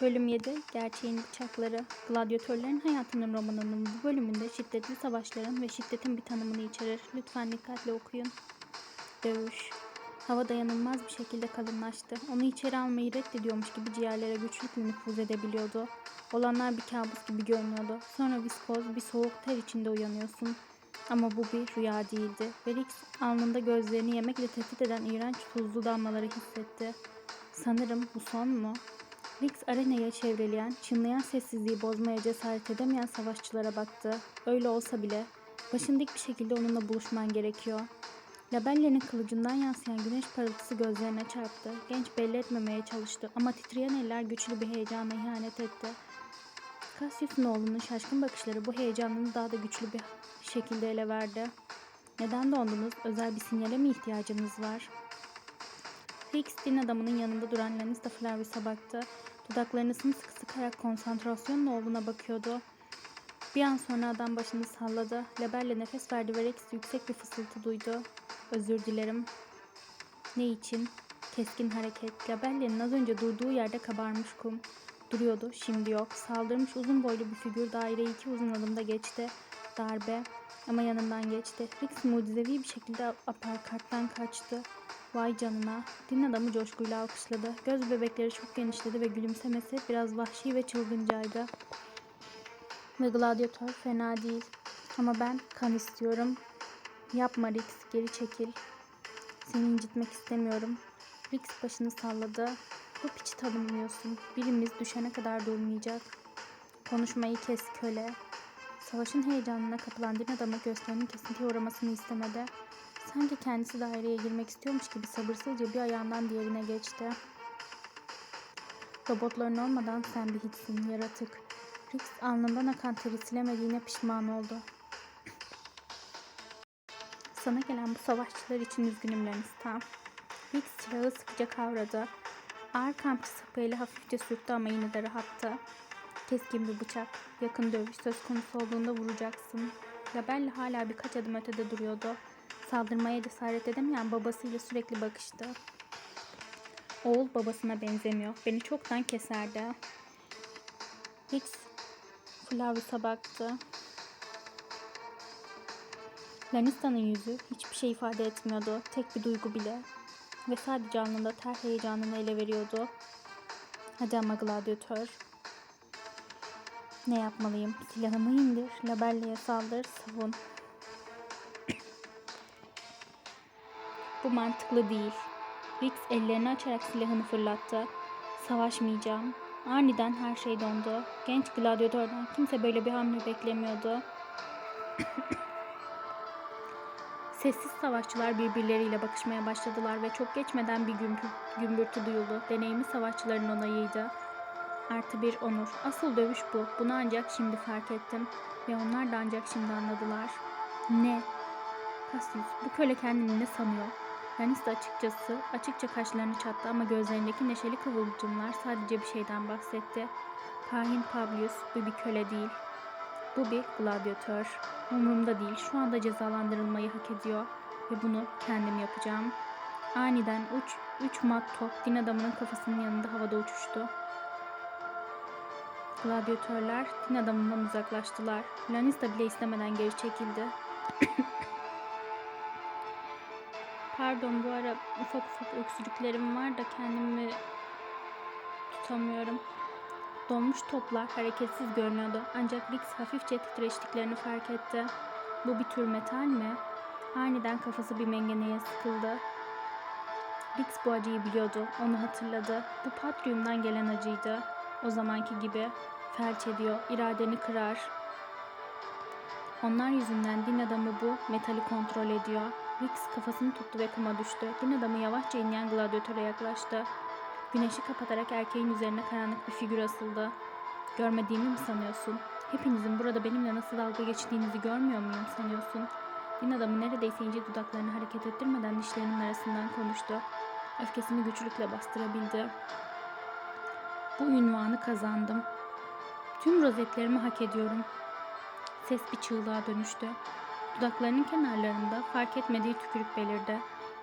Bölüm 7 Gerçeğin Bıçakları Gladyatörlerin Hayatının romanının bu bölümünde şiddetli savaşların ve şiddetin bir tanımını içerir. Lütfen dikkatle okuyun. Dövüş Hava dayanılmaz bir şekilde kalınlaştı. Onu içeri almayı reddediyormuş gibi ciğerlere güçlükle nüfuz edebiliyordu. Olanlar bir kabus gibi görünüyordu. Sonra viskoz bir soğuk ter içinde uyanıyorsun. Ama bu bir rüya değildi. Rex alnında gözlerini yemekle tehdit eden iğrenç tuzlu damlaları hissetti. Sanırım bu son mu? Rex arenaya çevreleyen, çınlayan sessizliği bozmaya cesaret edemeyen savaşçılara baktı. Öyle olsa bile başın dik bir şekilde onunla buluşman gerekiyor. Labelle'nin kılıcından yansıyan güneş parıltısı gözlerine çarptı. Genç belli etmemeye çalıştı ama titreyen eller güçlü bir heyecana ihanet etti. Cassius'un oğlunun şaşkın bakışları bu heyecanını daha da güçlü bir şekilde ele verdi. Neden dondunuz? Özel bir sinyale mi ihtiyacınız var? Hicks din adamının yanında duran Lanista Flavius'a baktı. Dudaklarını sımsıkı sıkarak konsantrasyonla oğluna bakıyordu. Bir an sonra adam başını salladı. Labelle nefes verdi ve Rex yüksek bir fısıltı duydu. Özür dilerim. Ne için? Keskin hareket. Labelle'nin az önce durduğu yerde kabarmış kum. Duruyordu, şimdi yok. Saldırmış uzun boylu bir figür daireyi iki uzun adımda geçti. Darbe ama yanından geçti. Rex mucizevi bir şekilde aparkattan kaçtı. Vay canına. Din adamı coşkuyla alkışladı. Göz bebekleri çok genişledi ve gülümsemesi biraz vahşi ve çılgıncaydı. Ve gladyatör fena değil. Ama ben kan istiyorum. Yapma Rex, geri çekil. Seni incitmek istemiyorum. Rex başını salladı. Bu piçi tanımlıyorsun. Birimiz düşene kadar durmayacak. Konuşmayı kes köle. Savaşın heyecanına kapılan din adamı göğslerinin kesintiye uğramasını istemedi. Sanki kendisi daireye girmek istiyormuş gibi sabırsızca bir ayağından diğerine geçti. Robotların olmadan sen bir hiçsin, yaratık. Rex alnından akan teri silemediğine pişman oldu. Sana gelen bu savaşçılar için üzgünüm Lannister. Rex silahı sıkıca kavradı. Ağır kampçı sapıyla hafifçe sürttü ama yine de rahattı. Keskin bir bıçak. Yakın dövüş söz konusu olduğunda vuracaksın. Labelle hala birkaç adım ötede duruyordu. Saldırmaya cesaret edemeyen babasıyla sürekli bakıştı. Oğul babasına benzemiyor. Beni çoktan keserdi. Rex Flavius'a baktı. Lannista'nın yüzü hiçbir şey ifade etmiyordu. Tek bir duygu bile. Ve sadece alnında ter heyecanını ele veriyordu. Hadi ama gladyatör. Ne yapmalıyım? Silahımı indir, Labelle'ye saldır, savun. Bu mantıklı değil. Rex ellerini açarak silahını fırlattı. Savaşmayacağım. Aniden her şey dondu. Genç gladyatörden kimse böyle bir hamle beklemiyordu. Sessiz savaşçılar birbirleriyle bakışmaya başladılar ve çok geçmeden bir gümbür, gümbürtü duyuldu. Deneyimli savaşçıların onayıydı. Artı bir onur. Asıl dövüş bu. Bunu ancak şimdi fark ettim. Ve onlar da ancak şimdi anladılar. Ne? Cassius, bu köle kendini ne sanıyor? Lannister açıkçası, açıkça kaşlarını çattı ama gözlerindeki neşeli kıvılcımlar sadece bir şeyden bahsetti. Kahin Publius, bu bir köle değil. Bu bir gladyatör. Umurumda değil, şu anda cezalandırılmayı hak ediyor. Ve bunu kendim yapacağım. Aniden uç, üç mat top din adamının kafasının yanında havada uçuştu. Gladyatörler din adamından uzaklaştılar. Lannister bile istemeden geri çekildi. Pardon bu ara ufak ufak öksürüklerim var da kendimi tutamıyorum. Donmuş toplar hareketsiz görünüyordu ancak Rex hafifçe titreştiklerini fark etti. Bu bir tür metal mi? Aniden kafası bir mengeneye sıkıldı. Rex bu acıyı biliyordu, onu hatırladı. Bu Patrium'dan gelen acıydı. O zamanki gibi felç ediyor, iradeni kırar. Onlar yüzünden din adamı bu metali kontrol ediyor. Rex kafasını tuttu ve kuma düştü. Din adamı yavaşça inleyen gladyatöre yaklaştı. Güneşi kapatarak erkeğin üzerine karanlık bir figür asıldı. Görmediğimi mi sanıyorsun? Hepinizin burada benimle nasıl dalga geçtiğinizi görmüyor muyum sanıyorsun? Din adamı neredeyse ince dudaklarını hareket ettirmeden dişlerinin arasından konuştu. Öfkesini güçlükle bastırabildi. Bu ünvanı kazandım. Tüm rozetlerimi hak ediyorum. Ses bir çığlığa dönüştü. Dudaklarının kenarlarında fark etmediği tükürük belirdi.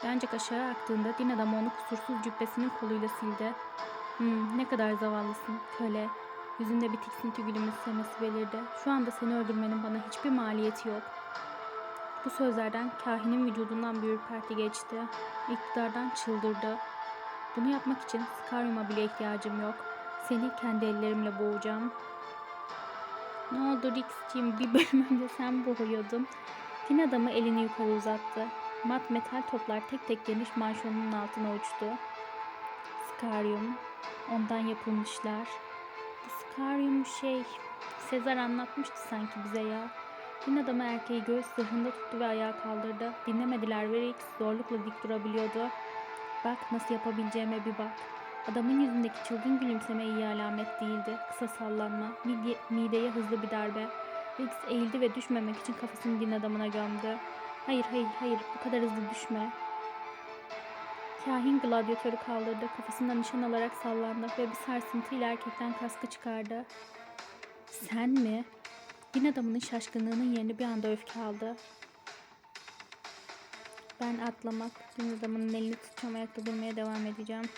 Ancak aşağı aktığında din adamı onu kusursuz cübbesinin koluyla sildi. Hmm, ne kadar zavallısın köle. Yüzünde bir tiksinti gülümsemesi belirdi. Şu anda seni öldürmenin bana hiçbir maliyeti yok. Bu sözlerden kahinin vücudundan bir ürperti geçti. İktidardan çıldırdı. Bunu yapmak için Skyrim'a bile ihtiyacım yok. Seni kendi ellerimle boğacağım. Ne oldu Rix'ciğim bir bölüm önce sen boğuyordun. Din adamı elini yukarı uzattı. Mat metal toplar tek tek geniş manşonun altına uçtu. Skaryum, ondan yapılmışlar. Skaryum şey, Sezar anlatmıştı sanki bize ya. Din adamı erkeği göğüs zırhında tuttu ve ayağa kaldırdı. Dinlemediler ve Rix zorlukla dik durabiliyordu. Bak nasıl yapabileceğime bir bak. Adamın yüzündeki çılgın gülümseme iyi alamet değildi. Kısa sallanma, mide, mideye hızlı bir darbe. Rix eğildi ve düşmemek için kafasını din adamına gömdü. Hayır hayır hayır bu kadar hızlı düşme. Kahin gladyatörü kaldırdı. Kafasında nişan alarak sallandı ve bir sarsıntıyla erkekten kaskı çıkardı. Sen mi? Din adamının şaşkınlığının yerini bir anda öfke aldı. Ben atlamak, din adamının elini tutacağım ayakta durmaya devam edeceğim.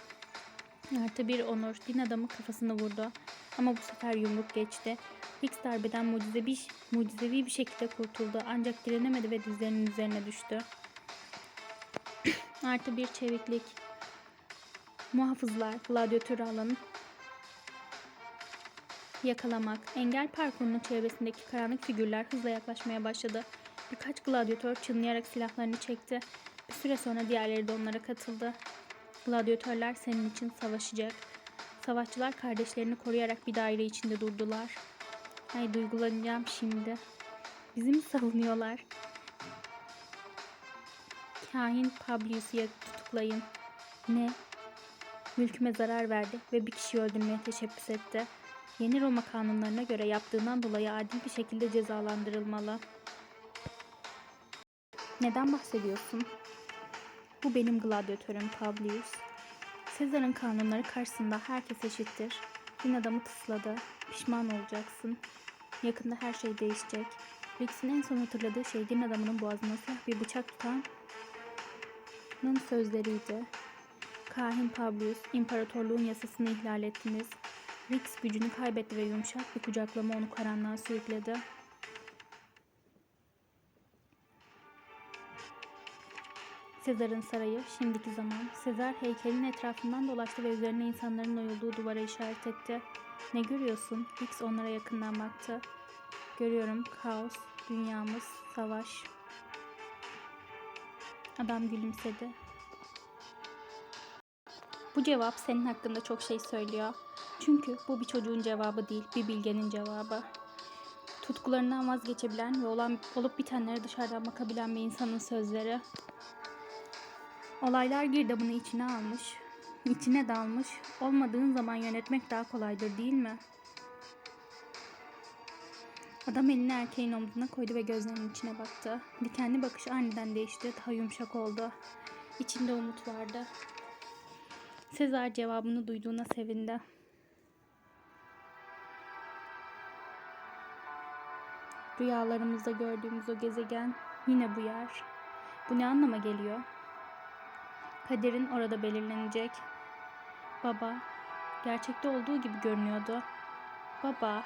Artı bir onur. Din adamı kafasını vurdu. Ama bu sefer yumruk geçti. Hicks darbeden mucizevi, mucizevi bir şekilde kurtuldu. Ancak direnemedi ve dizlerinin üzerine düştü. Artı bir çeviklik. Muhafızlar, gladyatörü alın. Yakalamak. Engel parkurunun çevresindeki karanlık figürler hızla yaklaşmaya başladı. Birkaç gladyatör çınlayarak silahlarını çekti. Bir süre sonra diğerleri de onlara katıldı. Gladyatörler senin için savaşacak. Savaşçılar kardeşlerini koruyarak bir daire içinde durdular. Ay duygulanacağım şimdi. Bizi mi savunuyorlar? Kahin Publius'u tutuklayın. Ne? Mülküme zarar verdi ve bir kişiyi öldürmeye teşebbüs etti. Yeni Roma kanunlarına göre yaptığından dolayı adil bir şekilde cezalandırılmalı. Neden bahsediyorsun? Bu benim gladyatörüm Publius. Sezar'ın kanunları karşısında herkes eşittir. Din adamı tısladı. Pişman olacaksın. Yakında her şey değişecek. Rix'in en son hatırladığı şey din adamının boğazına siyah bir bıçak tutanın sözleriydi. Kahin Publius, imparatorluğun yasasını ihlal ettiniz. Rix gücünü kaybetti ve yumuşak bir kucaklama onu karanlığa sürükledi. Sezar'ın sarayı, şimdiki zaman. Sezar heykelin etrafından dolaştı ve üzerine insanların oyulduğu duvara işaret etti. Ne görüyorsun? X onlara yakından baktı. Görüyorum kaos, dünyamız, savaş. Adam gülümsedi. Bu cevap senin hakkında çok şey söylüyor. Çünkü bu bir çocuğun cevabı değil, bir bilgenin cevabı. Tutkularından vazgeçebilen ve olan olup bitenlere dışarıdan bakabilen bir insanın sözleri. Olaylar girdabını içine almış, içine dalmış. Olmadığın zaman yönetmek daha kolaydır değil mi? Adam elini erkeğin omzuna koydu ve gözlerinin içine baktı. Dikenli bakış aniden değişti, daha yumuşak oldu. İçinde umut vardı. Sezar cevabını duyduğuna sevindi. Rüyalarımızda gördüğümüz o gezegen yine bu yer. Bu ne anlama geliyor? Kaderin orada belirlenecek. Baba, gerçekte olduğu gibi görünüyordu. Baba,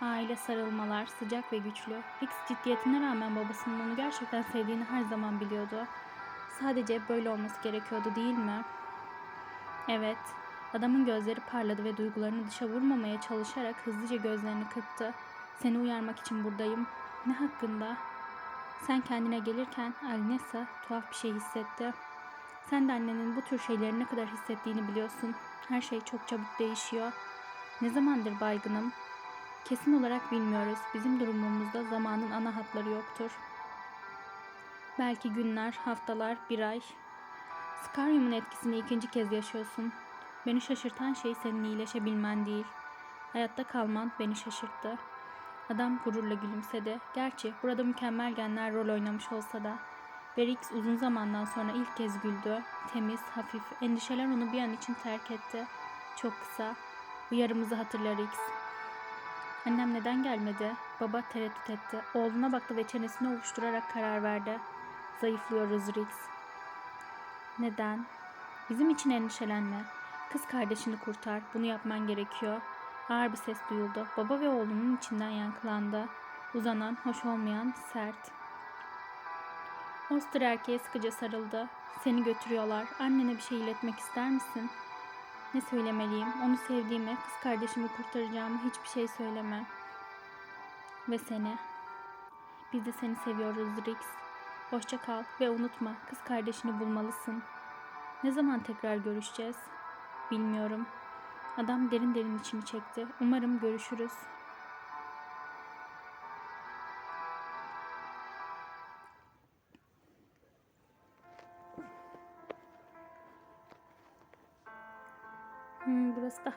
aile sarılmalar sıcak ve güçlü. X ciddiyetine rağmen babasının onu gerçekten sevdiğini her zaman biliyordu. Sadece böyle olması gerekiyordu değil mi? Evet, adamın gözleri parladı ve duygularını dışa vurmamaya çalışarak hızlıca gözlerini kırptı. Seni uyarmak için buradayım. Ne hakkında? Sen kendine gelirken Agnesa tuhaf bir şey hissetti. Sen de annenin bu tür şeyleri ne kadar hissettiğini biliyorsun. Her şey çok çabuk değişiyor. Ne zamandır baygınım? Kesin olarak bilmiyoruz. Bizim durumumuzda zamanın ana hatları yoktur. Belki günler, haftalar, bir ay. Skaryum'un etkisini ikinci kez yaşıyorsun. Beni şaşırtan şey senin iyileşebilmen değil. Hayatta kalman beni şaşırttı. Adam gururla gülümsedi. Gerçi burada mükemmel genler rol oynamış olsa da. Berix uzun zamandan sonra ilk kez güldü. Temiz, hafif. Endişeler onu bir an için terk etti. Çok kısa. Uyarımızı hatırlar X. Annem neden gelmedi? Baba tereddüt etti. Oğluna baktı ve çenesini ovuşturarak karar verdi. Zayıflıyoruz Rix. Neden? Bizim için endişelenme. Kız kardeşini kurtar. Bunu yapman gerekiyor. Ağır bir ses duyuldu. Baba ve oğlunun içinden yankılandı. Uzanan, hoş olmayan, sert. Oster erkeğe sıkıca sarıldı. Seni götürüyorlar. Annene bir şey iletmek ister misin? Ne söylemeliyim? Onu sevdiğimi, kız kardeşimi kurtaracağımı hiçbir şey söyleme. Ve seni. Biz de seni seviyoruz Rix. Hoşça kal ve unutma kız kardeşini bulmalısın. Ne zaman tekrar görüşeceğiz? Bilmiyorum. Adam derin derin içini çekti. Umarım görüşürüz.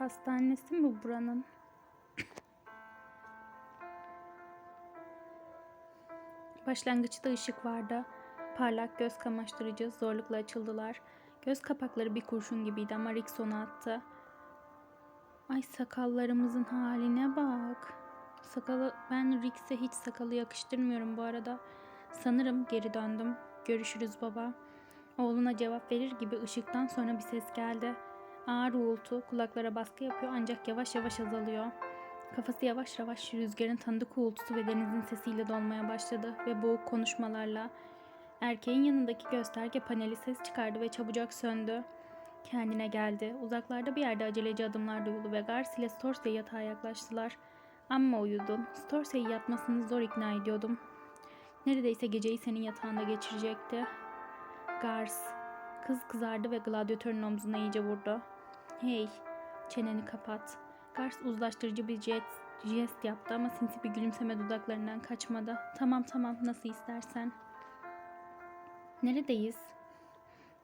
Hastanesi mi buranın? Başlangıçta ışık vardı. Parlak göz kamaştırıcı zorlukla açıldılar. Göz kapakları bir kurşun gibiydi ama Rick onu attı. Ay sakallarımızın haline bak. Sakalı ben Rick'se hiç sakalı yakıştırmıyorum bu arada. Sanırım geri döndüm. Görüşürüz baba. Oğluna cevap verir gibi ışıktan sonra bir ses geldi. Ağır uğultu kulaklara baskı yapıyor ancak yavaş yavaş azalıyor. Kafası yavaş yavaş rüzgarın tanıdık uğultusu ve denizin sesiyle dolmaya başladı ve boğuk konuşmalarla erkeğin yanındaki gösterge paneli ses çıkardı ve çabucak söndü. Kendine geldi. Uzaklarda bir yerde aceleci adımlar duyuldu ve Gars ile Storsey yatağa yaklaştılar. Amma uyudun. Storsey'i yatmasını zor ikna ediyordum. Neredeyse geceyi senin yatağında geçirecekti. Gars. Kız kızardı ve gladyatörün omzuna iyice vurdu. Hey, çeneni kapat. Gars uzlaştırıcı bir jest, jest yaptı ama sinsi bir gülümseme dudaklarından kaçmadı. Tamam tamam nasıl istersen. Neredeyiz?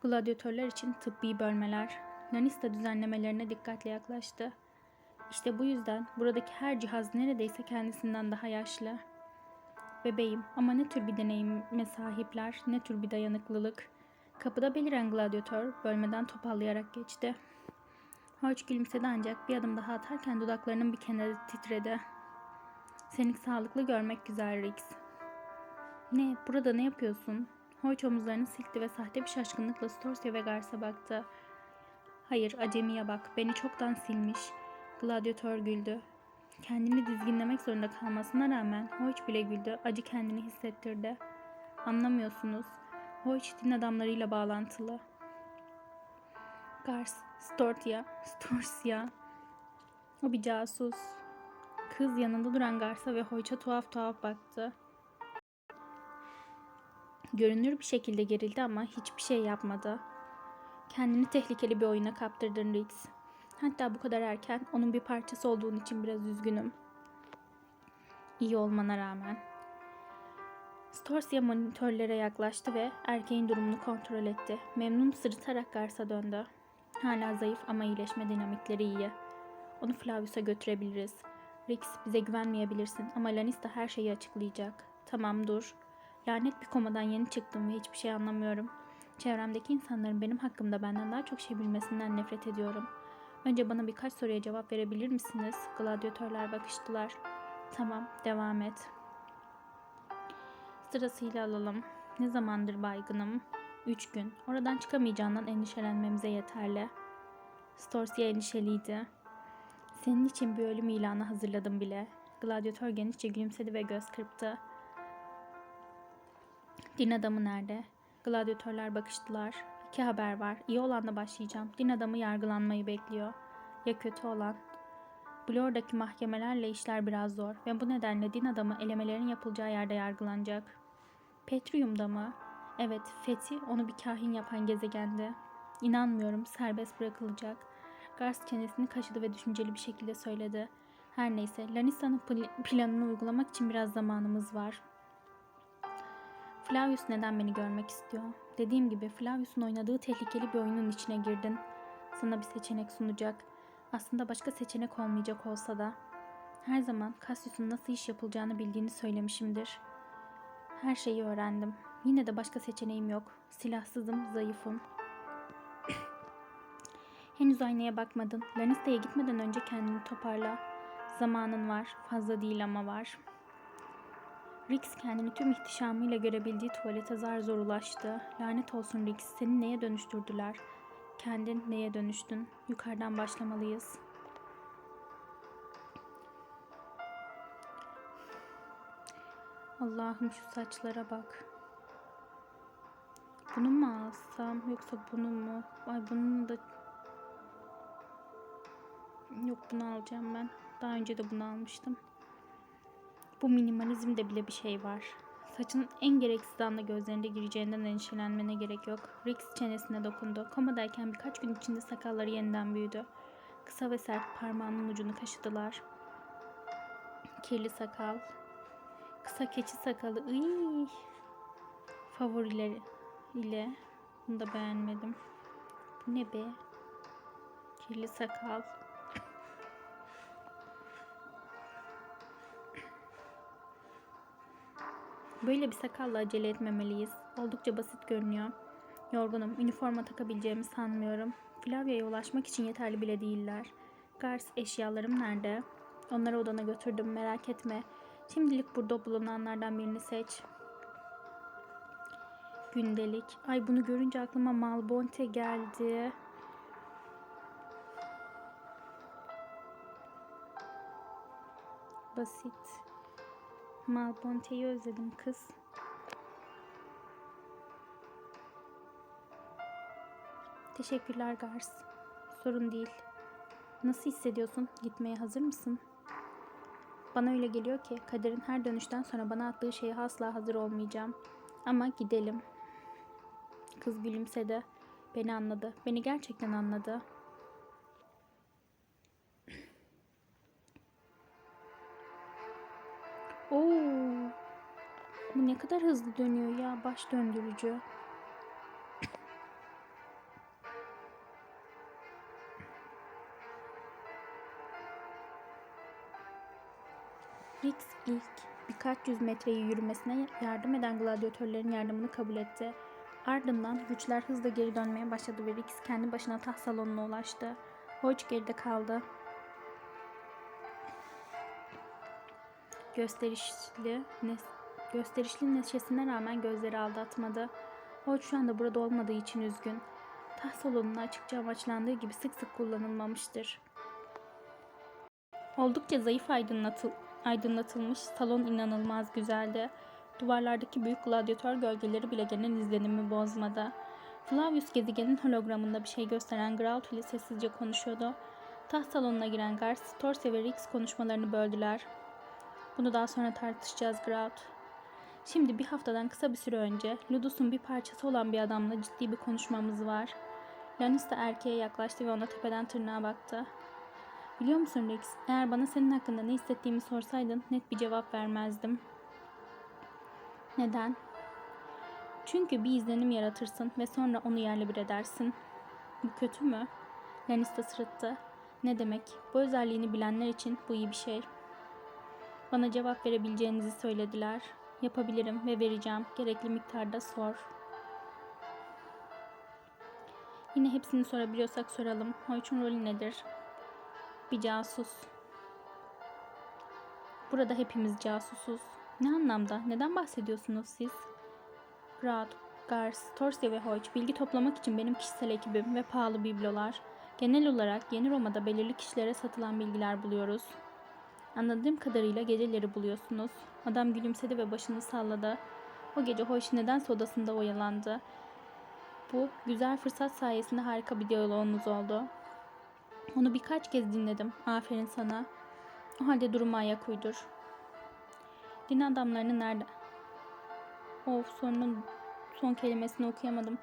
Gladyatörler için tıbbi bölmeler. Lanista düzenlemelerine dikkatle yaklaştı. İşte bu yüzden buradaki her cihaz neredeyse kendisinden daha yaşlı. Bebeğim ama ne tür bir deneyime sahipler, ne tür bir dayanıklılık. Kapıda beliren gladyatör bölmeden topallayarak geçti. Hodge gülümsedi ancak bir adım daha atarken dudaklarının bir kenarı titredi. Seni sağlıklı görmek güzel Rix. Ne, burada ne yapıyorsun? Hodge omuzlarını silkti ve sahte bir şaşkınlıkla Storsey ve Gars'a baktı. Hayır, acemiye bak, beni çoktan silmiş. Gladyatör güldü. Kendini dizginlemek zorunda kalmasına rağmen Hodge bile güldü, acı kendini hissettirdi. Anlamıyorsunuz. Hodge din adamlarıyla bağlantılı. Gars, Stortia, Storsia. O bir casus. Kız yanında duran Gars'a ve Hoyç'a tuhaf tuhaf baktı. Görünür bir şekilde gerildi ama hiçbir şey yapmadı. Kendini tehlikeli bir oyuna kaptırdın Riggs. Hatta bu kadar erken onun bir parçası olduğun için biraz üzgünüm. İyi olmana rağmen. Storsia monitörlere yaklaştı ve erkeğin durumunu kontrol etti. Memnun sırıtarak Gars'a döndü. Hala zayıf ama iyileşme dinamikleri iyi. Onu Flavius'a götürebiliriz. Rix bize güvenmeyebilirsin ama Lanista her şeyi açıklayacak. Tamam dur. Lanet bir komadan yeni çıktım ve hiçbir şey anlamıyorum. Çevremdeki insanların benim hakkımda benden daha çok şey bilmesinden nefret ediyorum. Önce bana birkaç soruya cevap verebilir misiniz? Gladyatörler bakıştılar. Tamam, devam et. Sırasıyla alalım. Ne zamandır baygınım? Üç gün. Oradan çıkamayacağından endişelenmemize yeterli. Storsia endişeliydi. Senin için bir ölüm ilanı hazırladım bile. Gladyatör genişçe gülümsedi ve göz kırptı. Din adamı nerede? Gladyatörler bakıştılar. İki haber var. İyi olanla başlayacağım. Din adamı yargılanmayı bekliyor. Ya kötü olan? Blor'daki mahkemelerle işler biraz zor ve bu nedenle din adamı elemelerin yapılacağı yerde yargılanacak. Petrium'da mı? Evet, Fethi onu bir kahin yapan gezegendi. İnanmıyorum, serbest bırakılacak. Gars çenesini kaşıdı ve düşünceli bir şekilde söyledi. Her neyse, Lannista'nın pl- planını uygulamak için biraz zamanımız var. Flavius neden beni görmek istiyor? Dediğim gibi Flavius'un oynadığı tehlikeli bir oyunun içine girdin. Sana bir seçenek sunacak. Aslında başka seçenek olmayacak olsa da. Her zaman Cassius'un nasıl iş yapılacağını bildiğini söylemişimdir. Her şeyi öğrendim. Yine de başka seçeneğim yok. Silahsızım, zayıfım. Henüz aynaya bakmadın. Lannista'ya gitmeden önce kendini toparla. Zamanın var. Fazla değil ama var. Rix kendini tüm ihtişamıyla görebildiği tuvalete zar zor ulaştı. Lanet olsun Rix, seni neye dönüştürdüler? kendin neye dönüştün? Yukarıdan başlamalıyız. Allah'ım şu saçlara bak. Bunu mu alsam yoksa bunu mu? Ay bunun da Yok bunu alacağım ben. Daha önce de bunu almıştım. Bu minimalizmde bile bir şey var. Saçın en gereksiz anda gözlerinde gireceğinden endişelenmene gerek yok. Rix çenesine dokundu. Komadayken birkaç gün içinde sakalları yeniden büyüdü. Kısa ve sert parmağının ucunu kaşıdılar. Kirli sakal. Kısa keçi sakalı. Iy. Favorileri ile. Bunu da beğenmedim. Bu ne be? Kirli sakal. Böyle bir sakalla acele etmemeliyiz. Oldukça basit görünüyor. Yorgunum. Üniforma takabileceğimi sanmıyorum. Flavya'ya ulaşmak için yeterli bile değiller. Gars eşyalarım nerede? Onları odana götürdüm merak etme. Şimdilik burada bulunanlardan birini seç. Gündelik. Ay bunu görünce aklıma Malbonte geldi. Basit. Malbonte'yi özledim kız. Teşekkürler Gars. Sorun değil. Nasıl hissediyorsun? Gitmeye hazır mısın? Bana öyle geliyor ki kaderin her dönüşten sonra bana attığı şeye asla hazır olmayacağım. Ama gidelim. Kız gülümsedi. Beni anladı. Beni gerçekten anladı. Oo. Bu ne kadar hızlı dönüyor ya baş döndürücü. Rix ilk birkaç yüz metreyi yürümesine yardım eden gladyatörlerin yardımını kabul etti. Ardından güçler hızla geri dönmeye başladı ve Rix kendi başına taht salonuna ulaştı. Hodge geride kaldı. Gösterişli, ne, gösterişli neşesine rağmen gözleri aldatmadı. Hodge şu anda burada olmadığı için üzgün. Taht salonunun açıkça amaçlandığı gibi sık sık kullanılmamıştır. Oldukça zayıf aydınlatıl aydınlatılmış salon inanılmaz güzeldi. Duvarlardaki büyük gladyatör gölgeleri bile genel izlenimi bozmadı. Flavius gezegenin hologramında bir şey gösteren Graut ile sessizce konuşuyordu. Taht salonuna giren Gars, Torse ve Rix konuşmalarını böldüler. Bunu daha sonra tartışacağız Graut. Şimdi bir haftadan kısa bir süre önce Ludus'un bir parçası olan bir adamla ciddi bir konuşmamız var. Lanista erkeğe yaklaştı ve ona tepeden tırnağa baktı. Biliyor musun Rex, eğer bana senin hakkında ne hissettiğimi sorsaydın net bir cevap vermezdim. Neden? Çünkü bir izlenim yaratırsın ve sonra onu yerle bir edersin. Bu kötü mü? Lanista sırıttı. Ne demek? Bu özelliğini bilenler için bu iyi bir şey. Bana cevap verebileceğinizi söylediler. Yapabilirim ve vereceğim. Gerekli miktarda sor. Yine hepsini sorabiliyorsak soralım. Hoyç'un rolü nedir? Bir casus. Burada hepimiz casusuz. Ne anlamda? Neden bahsediyorsunuz siz? Rad, Gars, Torsi ve Hoyç bilgi toplamak için benim kişisel ekibim ve pahalı biblolar. Genel olarak Yeni Roma'da belirli kişilere satılan bilgiler buluyoruz. Anladığım kadarıyla geceleri buluyorsunuz. Adam gülümsedi ve başını salladı. O gece Hoyç nedense odasında oyalandı. Bu güzel fırsat sayesinde harika bir diyaloğunuz oldu. Onu birkaç kez dinledim. Aferin sana. O halde duruma ayak uydur. Din adamlarını nerede? Of sonunun son kelimesini okuyamadım.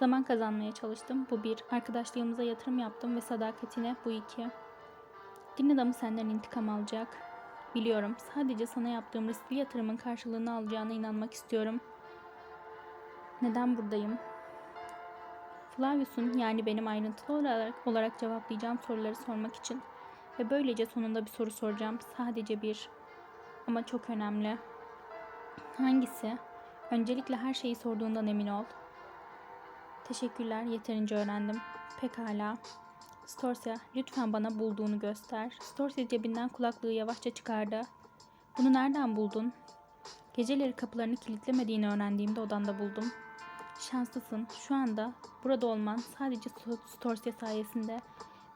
Zaman kazanmaya çalıştım. Bu bir. Arkadaşlığımıza yatırım yaptım ve sadakatine bu iki. Din adamı senden intikam alacak. Biliyorum. Sadece sana yaptığım riskli yatırımın karşılığını alacağına inanmak istiyorum. Neden buradayım? Flavius'un yani benim ayrıntılı olarak, olarak cevaplayacağım soruları sormak için ve böylece sonunda bir soru soracağım. Sadece bir ama çok önemli. Hangisi? Öncelikle her şeyi sorduğundan emin ol. Teşekkürler, yeterince öğrendim. Pekala. Storsia, lütfen bana bulduğunu göster. Storsia cebinden kulaklığı yavaşça çıkardı. Bunu nereden buldun? Geceleri kapılarını kilitlemediğini öğrendiğimde odanda buldum. Şanslısın. Şu anda burada olman sadece Sto- Storsia sayesinde.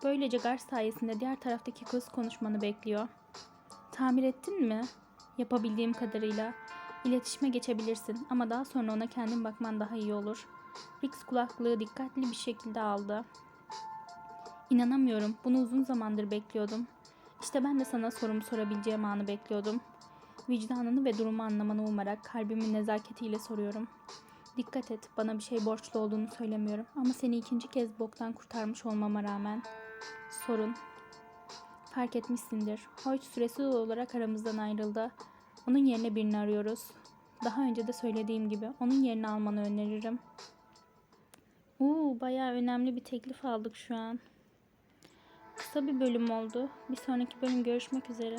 Böylece Gars sayesinde diğer taraftaki kız konuşmanı bekliyor. Tamir ettin mi? Yapabildiğim kadarıyla. İletişime geçebilirsin ama daha sonra ona kendin bakman daha iyi olur. Rix kulaklığı dikkatli bir şekilde aldı. İnanamıyorum. Bunu uzun zamandır bekliyordum. İşte ben de sana sorumu sorabileceğim anı bekliyordum. Vicdanını ve durumu anlamanı umarak kalbimin nezaketiyle soruyorum. Dikkat et, bana bir şey borçlu olduğunu söylemiyorum ama seni ikinci kez boktan kurtarmış olmama rağmen. Sorun. Fark etmişsindir. Hoyt süresiz olarak aramızdan ayrıldı. Onun yerine birini arıyoruz. Daha önce de söylediğim gibi onun yerini almanı öneririm. Uuu bayağı önemli bir teklif aldık şu an. Kısa bir bölüm oldu. Bir sonraki bölüm görüşmek üzere.